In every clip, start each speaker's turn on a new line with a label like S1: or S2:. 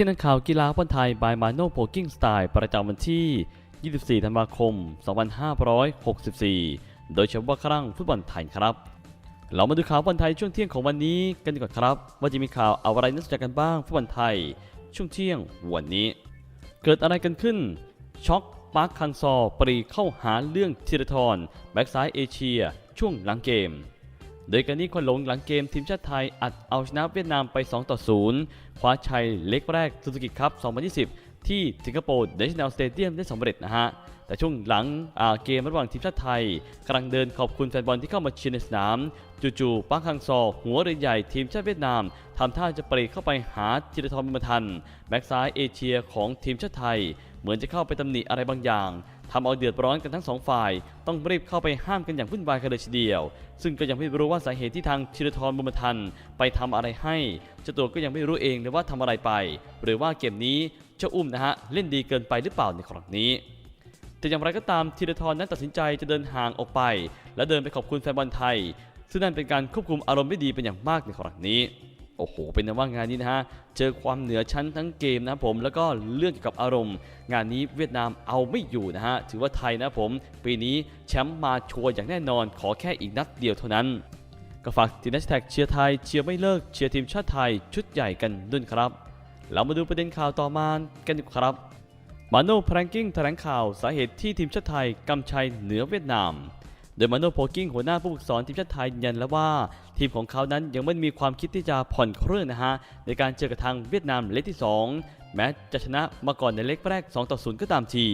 S1: ที่นักข่าวกีฬาฟุตบอลไทย by Mano p o k i n g Style ประจำวันที่ 24 ธันวาคม 2564 โดยเฉพาะครั้งฟุตบอลไทยครับ เรามาดูข่าวฟุตบอลไทยช่วงเที่ยงของวันนี้กันดีกว่าครับ ว่าจะมีข่าวอะไรน่าสนใจกันบ้างฟุตบอลไทย ช่วงเที่ยงวันนี้ เกิดอะไรกันขึ้น ช็อกปาร์คคังซอปรีเข้าหาเรื่องธีรทรแบ็กซ้ายเอเชีย ช่วงหลังเกม โดยการนี้ควันหลงหลังเกมทีมชาติไทยอัดเอาชนะเวียดนามไป 2 ต่อ 0 คว้าชัยเล็กแรกซูซูกิคัพ2020 ที่สิงคโปร์เนชั่นแนลสเตเดียมได้สำเร็จนะฮะแต่ช่วงหลังเกมระหว่างทีมชาติไทยกำลังเดินขอบคุณแฟนบอลที่เข้ามาเชียร์ในสนาม จู่ๆปาร์คฮังซอ หัวเรือใหญ่ทีมชาติเวียดนามทำท่าจะปรีเข้าไปหาธีรทรบุญมาทัน แบ็กซ้ายเอเชียของทีมชาติไทย เหมือนจะเข้าไปตำหนิอะไรบางอย่าง ทำเอาเดือดร้อนกันทั้งสองฝ่าย ต้องรีบเข้าไปห้ามกันอย่างวุ่นวายกันเลยทีเดียว ซึ่งก็ยังไม่รู้ว่าสาเหตุที่ทางธีรทรบุญทันไปทำอะไรให้เจ้าตัวก็ยังไม่รู้เองเลยว่าทำอะไรไป หรือว่าเกมนี้เจ้าอุ้มนะฮะเล่นดีเกินไปหรือเปล่าในครั้งนี้แต่อย่างไรก็ตามธีรทรนั้นตัดสินใจจะเดินห่างออกไป และเดินไปขอบคุณแฟนบอลไทย ซึ่งนั่นเป็นการควบคุมอารมณ์ได้ดีเป็นอย่างมากในครั้งนี้ โอ้โห เป็นนว่างานนี้นะฮะ เจอความเหนือชั้นทั้งเกมนะครับผม แล้วก็เรื่องเกี่ยวกับอารมณ์ งานนี้เวียดนามเอาไม่อยู่นะฮะ ถือว่าไทยนะผม ปีนี้แชมป์มาชัวร์อย่างแน่นอน ขอแค่อีกนัดเดียวเท่านั้น ก็ฝากทีมแฮชแท็กเชียร์ไทย เชียร์ไม่เลิก เชียร์ทีมชาติไทยชุดใหญ่กันด้วยครับ เรามาดูประเด็นข่าวต่อมากันดีกว่าครับ มาโน่แพรงกิ้งแถลงข่าวสาเหตุที่ทีมชาติไทยกำชัยเหนือเวียดนาม โดยมาโน่โพกิ้งหัวหน้าผู้ฝึกสอนทีมชาติไทยยืนยันแล้วว่า ทีมของเขานั้นยังไม่มีความคิดที่จะผ่อนเครื่องนะฮะในการเจอกับทางเวียดนามเลกที่ 2 แม้จะชนะมาก่อนในเล็กแรก 2 ต่อ 0 ก็ตามที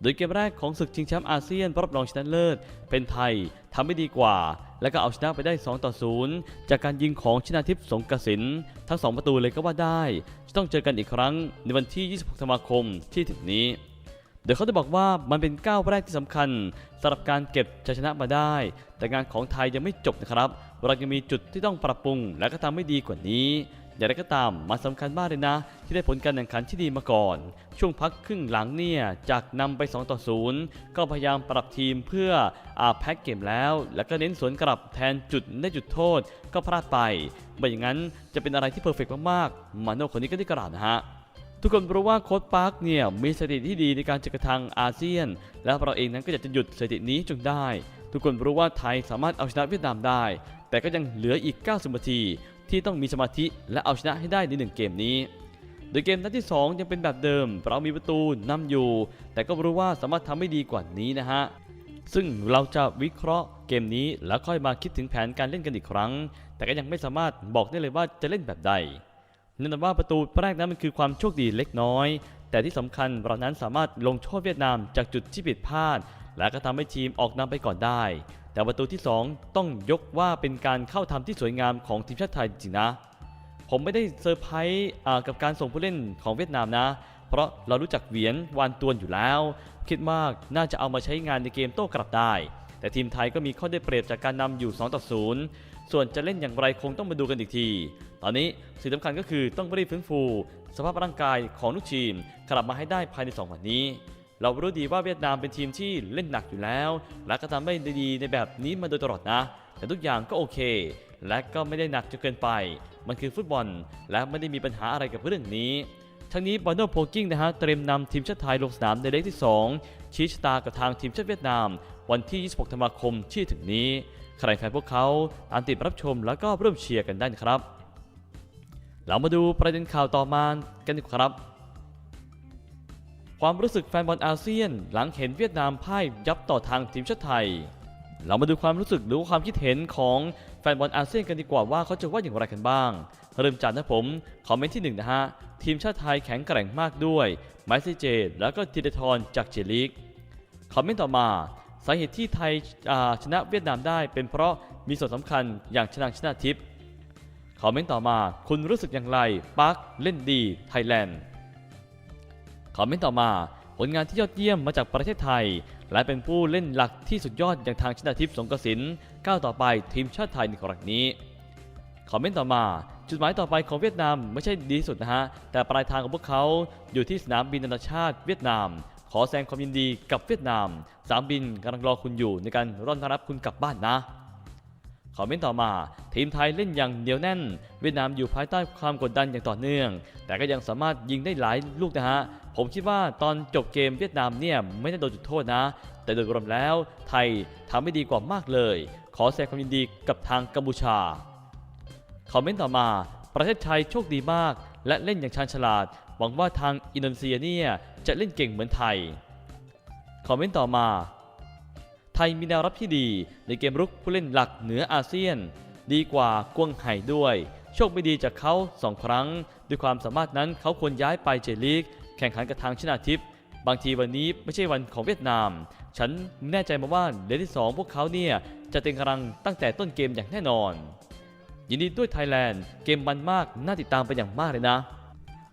S1: โดยเกมแรกของศึกชิงแชมป์อาเซียนรอบรองชนะเลิศ เป็นไทยทำไม่ดีกว่า และก็เอาชนะไปได้ 2 ต่อ 0 จากการยิงของชนาทิพย์สงกสินทั้ง 2 ประตูเลยก็ว่าได้ จะต้องเจอกันอีกครั้งในวันที่ 26 ธันวาคมที่ถึงนี้โดยเขาได้บอกว่ามันเป็นก้าวแรกที่สำคัญสำหรับการเก็บชัยชนะมาได้ แต่งานของไทยยังไม่จบนะครับ เรายังมีจุดที่ต้องปรับปรุง และก็ทำให้ดีกว่านี้ อย่างไรก็ตามมันสำคัญมากเลยนะ ที่ได้ผลการแข่งขันที่ดีมาก่อน ช่วงพักครึ่งหลังเนี่ยจากนำไป2ต่อ0ก็พยายามปรับทีมเพื่ออาแพ็กเกมแล้ว แล้วก็เน้นสวนกลับแทนจุดได้จุดโทษก็พลาดไปไม่อย่างนั้นจะเป็นอะไรที่เพอร์เฟกมากๆมาโน่คนนี้ก็ได้กล่าวนะฮะทุกคนรู้ว่าโค้ชปาร์คเนี่ยมีสถิติที่ดีในการเจอกระทางอาเซียน และเราเองนั้นก็อยากจะหยุดสถิตินี้จงได้ ทุกคนรู้ว่าไทยสามารถเอาชนะเวียดนามได้ แต่ก็ยังเหลืออีก 90 นาที ที่ต้องมีสมาธิและเอาชนะให้ได้ในหนึ่งเกมนี้ โดยเกมนัดที่ 2 ยังเป็นแบบเดิม เรามีประตูนำอยู่ แต่ก็รู้ว่าสามารถทำให้ดีกว่านี้นะฮะ ซึ่งเราจะวิเคราะห์เกมนี้แล้วค่อยมาคิดถึงแผนการเล่นกันอีกครั้ง แต่ก็ยังไม่สามารถบอกได้เลยว่าจะเล่นแบบใดแน่นอนว่าประตูแรกนั้นมันคือความโชคดีเล็กน้อย แต่ที่สำคัญเรานั้นสามารถลงโทษเวียดนามจากจุดที่ผิดพลาด และก็ทำให้ทีมออกนำไปก่อนได้ แต่ประตูที่ 2 ต้องยกว่าเป็นการเข้าทำที่สวยงามของทีมชาติไทยจริงนะ ผมไม่ได้เซอร์ไพรส์กับการส่งผู้เล่นของเวียดนามนะ เพราะเรารู้จักเหวียนวานตวนอยู่แล้ว คิดมากน่าจะเอามาใช้งานในเกมโต้กลับได้ แต่ทีมไทยก็มีข้อได้เปรียบจากการนำอยู่2ต่อ0ส่วนจะเล่นอย่างไรคงต้องมาดูกันอีกที ตอนนี้สิ่งสำคัญก็คือต้องรีบฟื้นฟู สภาพร่างกายของทุกทีมกลับมาให้ได้ภายใน 2 วันนี้ เรารู้ดีว่าเวียดนามเป็นทีมที่เล่นหนักอยู่แล้ว และก็ทำได้ดีในแบบนี้มาโดยตลอดนะ แต่ทุกอย่างก็โอเค และก็ไม่ได้หนักจนเกินไป มันคือฟุตบอล และไม่ได้มีปัญหาอะไรกับเรื่องนี้ ทั้งนี้บอลโนโพกิ้งนะฮะเตรียมนำทีมชาติไทยลงสนามในเลขที่ 2 ชี้ชะตากับทางทีมชาติเวียดนาม วันที่ 26 ธันวาคมที่ถึงนี้ใครแฟนพวกเขาตามติดรับชมแล้วก็ร่วมเชียร์กันได้นะครับ เรามาดูประเด็นข่าวต่อมากันดีกว่าครับ ความรู้สึกแฟนบอลอาเซียน หลังเห็นเวียดนามพ่ายยับต่อทางทีมชาติไทย เรามาดูความรู้สึกหรือความคิดเห็นของแฟนบอลอาเซียนกันดีกว่าว่าเขาจะว่าอย่างไรกันบ้าง เริ่มจากนะผมคอมเมนต์ที่หนึ่งนะฮะทีมชาติไทยแข็งแกร่งมากด้วยไมซีเจ แล้วก็ธีรทรจากเจลิกคอมเมนต์ต่อมาสาเหตุที่ไทยชนะเวียดนามได้เป็นเพราะมีส่วนสำคัญอย่างชนะชนะทิพย์คอมเมนต์ต่อมา คุณรู้สึกอย่างไรปาร์คเล่นดีไทยแลนด์ คอมเมนต์ต่อมาผลงานที่ยอดเยี่ยมมาจากประเทศไทย และเป็นผู้เล่นหลักที่สุดยอดอย่างทางชนาทิพย์สงกสินก้าวต่อไปทีมชาติไทยในครั้งนี้คอมเมนต์ต่อมา จุดหมายต่อไปของเวียดนามไม่ใช่ดีสุดนะฮะ แต่ปลายทางของพวกเขาอยู่ที่สนามบินนานาชาติเวียดนาม ขอแสดงความยินดีกับเวียดนามสนามบินกำลังรอคุณอยู่ในการร่อนรับคุณกลับบ้านนะ คอมเมนต์ต่อมาทีมไทยเล่นอย่างเหนียวแน่น เวียดนามอยู่ภายใต้ความกดดันอย่างต่อเนื่อง แต่ก็ยังสามารถยิงได้หลายลูกนะฮะ ผมคิดว่าตอนจบเกมเวียดนามเนี่ยไม่ได้โดนจุดโทษนะ แต่โดยรวมแล้วไทยทำไม่ดีกว่ามากเลย ขอแสดงความยินดีกับทางกัมพูชา คอมเมนต์ต่อมาประเทศไทยโชคดีมาก และเล่นอย่างชาญฉลาด หวังว่าทางอินโดนีเซียเนี่ยจะเล่นเก่งเหมือนไทย คอมเมนต์ต่อมา ไทยมีแนวรับที่ดีในเกมรุกผู้เล่นหลักเหนืออาเซียน ดีกว่ากวงไห่ด้วย โชคไม่ดีจากเขาสองครั้ง ด้วยความสามารถนั้นเขาควรย้ายไปเจลีก แข่งขันกับทางชนาทิพย์บางทีวันนี้ไม่ใช่วันของเวียดนาม ฉันแน่ใจมาว่าเลนที่สองพวกเขาเนี่ย จะเต็งกำลังตั้งแต่ต้นเกมอย่างแน่นอน ยินดีด้วยไทยแลนด์เกมมันมากน่าติดตามไปอย่างมากเลยนะ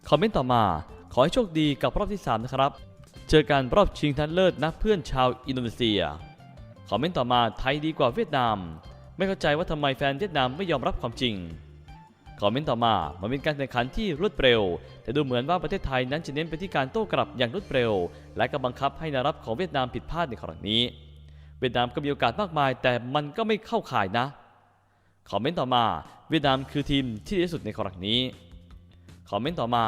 S1: คอมเมนต์ต่อมาขอให้โชคดีกับรอบที่ 3 นะครับ เจอกันรอบชิงชนเลิศนะเพื่อนชาวอินโดนีเซีย คอมเมนต์ต่อมาไทยดีกว่าเวียดนาม ไม่เข้าใจว่าทำไมแฟนเวียดนามไม่ยอมรับความจริงคอมเมนต์ต่อมามันเป็นการแข่งขันที่รวดเร็ว แต่ดูเหมือนว่าประเทศไทยนั้นจะเน้นไปที่การโต้กลับอย่างรวดเร็ว และก็บังคับให้นวรับของเวียดนามผิดพลาดในครั้งนี้ เวียดนามก็มีโอกาสมากมาย แต่มันก็ไม่เข้าข่ายนะ คอมเมนต์ต่อมา เวียดนามคือทีมที่ดีที่สุดในครั้งนี้ คอมเมนต์ต่อมา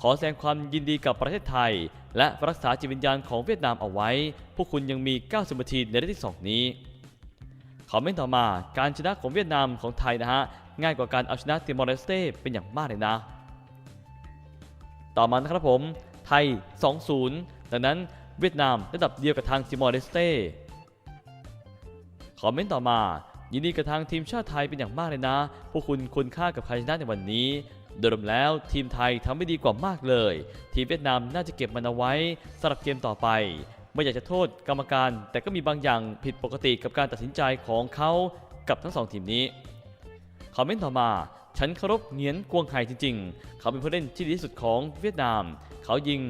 S1: ขอแสดงความยินดีกับประเทศไทย และรักษาจิตวิญญาณของเวียดนามเอาไว้ พวกคุณยังมี 90นาทีในฤดูที่สองนี้คอมเมนต์ต่อมาการชนะของเวียดนามของไทยนะฮะ ง่ายกว่าการเอาชนะติมอร์เลสเต้เป็นอย่างมากเลยนะ ต่อมานะครับผมไทย 2-0 ดังนั้นเวียดนามระดับเดียวกับทางติมอร์เลสเต้คอมเมนต์ต่อมายินดีกับทางทีมชาติไทยเป็นอย่างมากเลยนะ พวกคุณคุณค่ากับชัยชนะในวันนี้ โดยรวมแล้วทีมไทยทำไม่ดีกว่ามากเลย ทีมเวียดนามน่าจะเก็บมันเอาไว้สำหรับเกมต่อไป ไม่อยากจะโทษกรรมการ แต่ก็มีบางอย่างผิดปกติกับการตัดสินใจของเขากับทั้งสองทีมนี้คอมเมนต์ต่อมา ฉันเคารพเงียนกวงไห่จริง ๆ เขาเป็นผู้เล่นที่ดีที่สุดของเวียดนาม เขายิง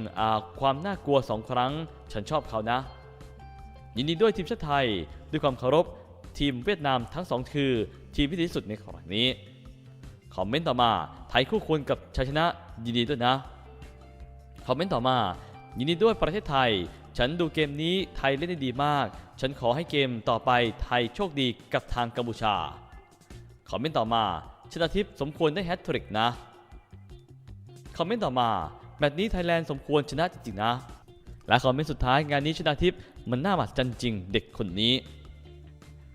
S1: ความน่ากลัวสองครั้ง ฉันชอบเขานะ ยินดีด้วยทีมชาติไทย ด้วยความเคารพทีมเวียดนามทั้งสองคือ ทีมที่ดีที่สุดในครั้งนี้ คอมเมนต์ต่อมาไทยคู่ควรกับชัยชนะยินดีด้วยนะ คอมเมนต์ต่อมา ยินดีด้วยประเทศไทย ฉันดูเกมนี้ไทยเล่นได้ดีมาก ฉันขอให้เกมต่อไปไทยโชคดีกับทางกัมพูชา คอมเมนต์ต่อมา ชนะทิพย์สมควรได้แฮตทริกนะ คอมเมนต์ต่อมาแมตช์นี้ไทยแลนด์สมควรชนะจริงๆนะ และคอมเมนต์สุดท้ายงานนี้ชนะทิพย์มันน่าหมหัศจรรย์จริงเด็กคนนี้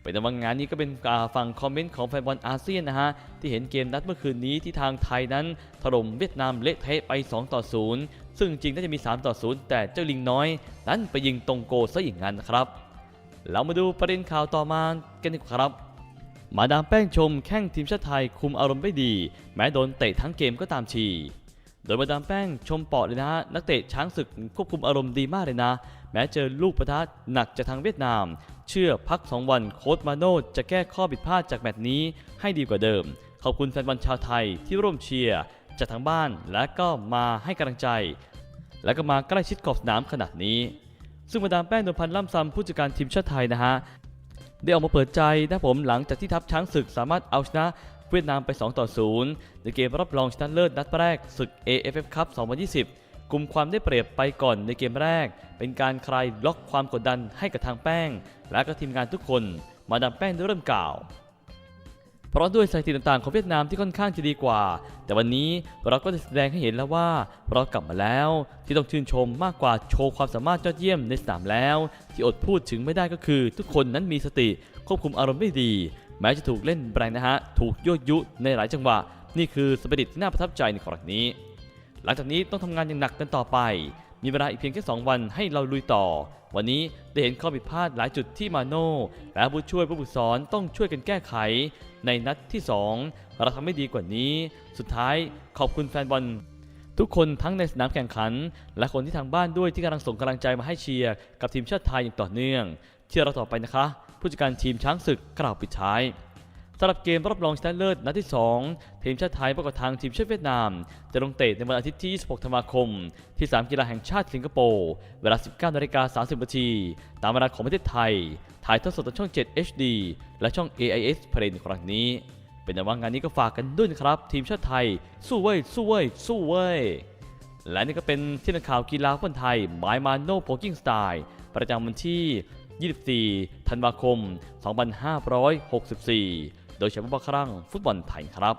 S1: เป็นว่างานนี้ก็เป็นการฟังคอมเมนต์ของแฟนบอลอาเซียนนะฮะ ที่เห็นเกมนัดเมื่อคืนนี้ที่ทางไทยนั้นถล่มเวียดนามเละเทะไป 2 ต่อ 0 ซึ่งจริงน่าจะมี 3 ต่อ 0 แต่เจ้าลิงน้อย นั้นไปยิงตรงโกซะอย่างนั้นครับ เรามาดูประเด็นข่าวต่อมากันดีกว่าครับมาดามแป้งชมแข้งทีมชาติไทยคุมอารมณ์ได้ดี แม้โดนเตะทั้งเกมก็ตามที โดยมาดามแป้งชมปอดเลยนะฮะนักเตะช้างศึกควบคุมอารมณ์ดีมากเลยนะ แม้เจอลูกประทะหนักจากทางเวียดนาม เชื่อพัก 2 วันโค้ชมาโน่จะแก้ข้อผิดพลาดจากแมตช์นี้ให้ดีกว่าเดิม ขอบคุณแฟนบอลชาวไทยที่ร่วมเชียร์จากทางบ้านและก็มาให้กำลังใจ และก็มาใกล้ชิดขอบสนามขนาดนี้ ซึ่งมาดามแป้งนวลพันธ์ล่ำซำผู้จัดการทีมชาติไทยนะฮะได้ออกมาเปิดใจนะผมหลังจากที่ทัพช้างศึกสามารถเอาชนะ เวียดนามไป 2 ต่อ 0 ในเกมรับรองชนะเลิศนัดแรกศึก AFF Cup 2020กลุ่มความได้เปรียบไปก่อนในเกมแรก เป็นการคลายล็อกความกดดันให้กับทางแป้ง และก็ทีมงานทุกคน มาดามแป้งได้เริ่มกล่าว เพราะด้วยสถิติต่างๆของเวียดนามที่ค่อนข้างจะดีกว่า แต่วันนี้เราก็จะแสดงให้เห็นแล้วว่าเรากลับมาแล้ว ที่ต้องชื่นชมมากกว่าโชว์ความสามารถยอดเยี่ยมในสนามแล้ว ที่อดพูดถึงไม่ได้ก็คือ ทุกคนนั้นมีสติควบคุมอารมณ์ได้ดี แม้จะถูกเล่นแรงนะฮะ ถูกยั่วยุในหลายจังหวะ นี่คือสปิริตที่น่าประทับใจในครั้งนี้ หลังจากนี้ต้องทำงานอย่างหนักกันต่อไป มีเวลาอีกเพียงแค่ 2 วันให้เราลุยต่อ วันนี้ได้เห็นข้อผิดพลาดหลายจุดที่มาโน่และผู้ช่วยผู้ฝึกสอนต้องช่วยกันแก้ไข ในนัดที่ 2 เราทำให้ดีกว่านี้ สุดท้ายขอบคุณแฟนบอลทุกคนทั้งในสนามแข่งขัน และคนที่ทางบ้านด้วยที่กำลังส่งกำลังใจมาให้เชียร์กับทีมชาติไทยอย่างต่อเนื่อง เชียร์เราต่อไปนะคะ ผู้จัดการทีมช้างศึกกล่าวปิดท้ายสำหรับเกมรับรองชนะเลิศนัดที่ 2 ทีมชาติไทยประกอบทางทีมชาติเวียดนาม จะลงเตะในวันอาทิตย์ที่ 26 ธันวาคม ที่สนามกีฬาแห่งชาติสิงคโปร์ เวลา 19นาฬิกา30นาทีตามเวลาของประเทศไทย ถ่ายทอดสดทางช่อง 7 HD และช่อง AIS เพลนครั้งนี้ เป็นแต่ว่างานนี้ก็ฝากกันด้วยนะครับ ทีมชาติไทย สู้เว้ย สู้เว้ย สู้เว้ย และนี่ก็เป็นที่นักข่าวกีฬาฟุตบอลไทยหมายมาโนโพกิ้งสไตล์ประจำวันที่ 24 ธันวาคม 2564 โดยเฉพาะครั้งฟุตบอลไทยครับ